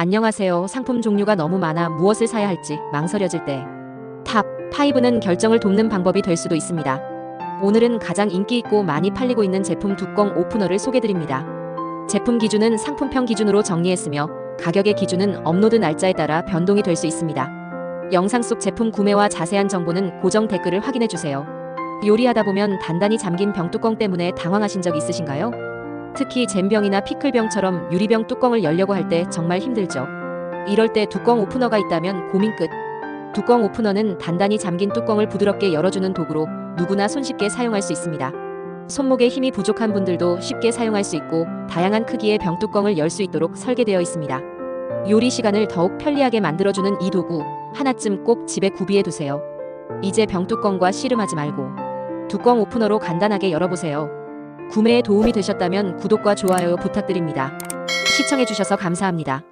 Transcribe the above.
안녕하세요. 상품 종류가 너무 많아 무엇을 사야 할지 망설여질 때. 탑 5는 결정을 돕는 방법이 될 수도 있습니다. 오늘은 가장 인기 있고 많이 팔리고 있는 제품 뚜껑 오프너를 소개드립니다. 제품 기준은 상품평 기준으로 정리했으며 가격의 기준은 업로드 날짜에 따라 변동이 될 수 있습니다. 영상 속 제품 구매와 자세한 정보는 고정 댓글을 확인해 주세요. 요리하다 보면 단단히 잠긴 병뚜껑 때문에 당황하신 적 있으신가요? 특히 잼병이나 피클병처럼 유리병 뚜껑을 열려고 할 때 정말 힘들죠. 이럴 때 뚜껑 오프너가 있다면 고민 끝. 뚜껑 오프너는 단단히 잠긴 뚜껑을 부드럽게 열어주는 도구로 누구나 손쉽게 사용할 수 있습니다. 손목에 힘이 부족한 분들도 쉽게 사용할 수 있고 다양한 크기의 병뚜껑을 열 수 있도록 설계되어 있습니다. 요리 시간을 더욱 편리하게 만들어주는 이 도구 하나쯤 꼭 집에 구비해 두세요. 이제 병뚜껑과 씨름하지 말고 뚜껑 오프너로 간단하게 열어보세요. 구매에 도움이 되셨다면 구독과 좋아요 부탁드립니다. 시청해주셔서 감사합니다.